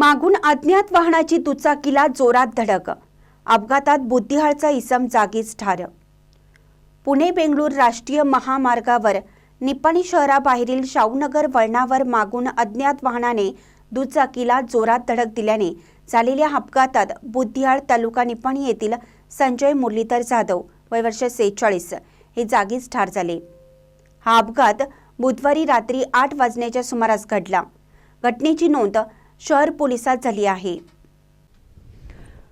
मागून अज्ञात वाहनाची दुचाकीला जोरात धडक. अपघातात बुद्धिहाळचा इसम जागीच ठार. पुणे बेंगळूर राष्ट्रीय महामार्गावर निपाणी शहराबाहेरील शाहूनगर वळणावर मागून अज्ञात वाहनाने दुचाकीला जोरात धडक दिल्याने झालेल्या अपघातात बुद्धिहाळ तालुका निपाणी येथील संजय मुरलीधर जाधव वय वर्ष सेहेचाळीस हे जागीच ठार झाले. हा अपघात बुधवारी रात्री आठ वाजण्याच्या सुमारास घडला. घटनेची नोंद शहर पोलिसात झाली आहे.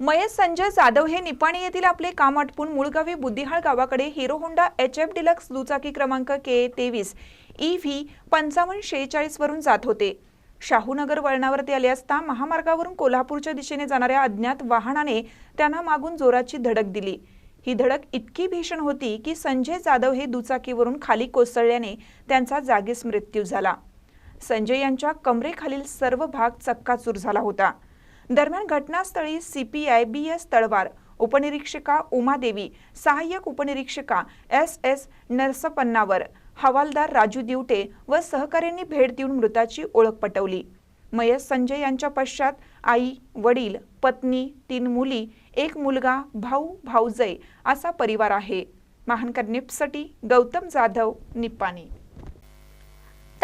मयत संजय जाधव हे निपाणी येथील आपले काम आटपून मूळगावी बुद्धिहाळ गावाकडे Hero Honda H F deluxe दुचाकी क्रमांक के तेवीस ई व्ही पंचावन्न शेहेचाळीस वरून जात होते. शाहूनगर वळणावर ते आले असता महामार्गावरून कोल्हापूरच्या दिशेने जाणाऱ्या अज्ञात वाहनाने त्यांना मागून जोराची धडक दिली. ही धडक इतकी भीषण होती की संजय जाधव हे दुचाकीवरून खाली कोसळल्याने त्यांचा जागीच मृत्यू झाला. संजय यांच्या कमरेखालील सर्व भाग चक्काचूर झाला होता. दरम्यान घटनास्थळी सीपीआय बी एस तळवार उपनिरीक्षिका उमादेवी सहाय्यक उपनिरीक्षिका एस एस नरसपन्नावर हवालदार राजू दिवटे व सहकाऱ्यांनी भेट देऊन मृताची ओळख पटवली. मयत संजय यांच्या पश्चात आई वडील पत्नी तीन मुली एक मुलगा भाऊ भाऊजय असा परिवार आहे. महानकर निप्ससाठी गौतम जाधव निप्पाणी.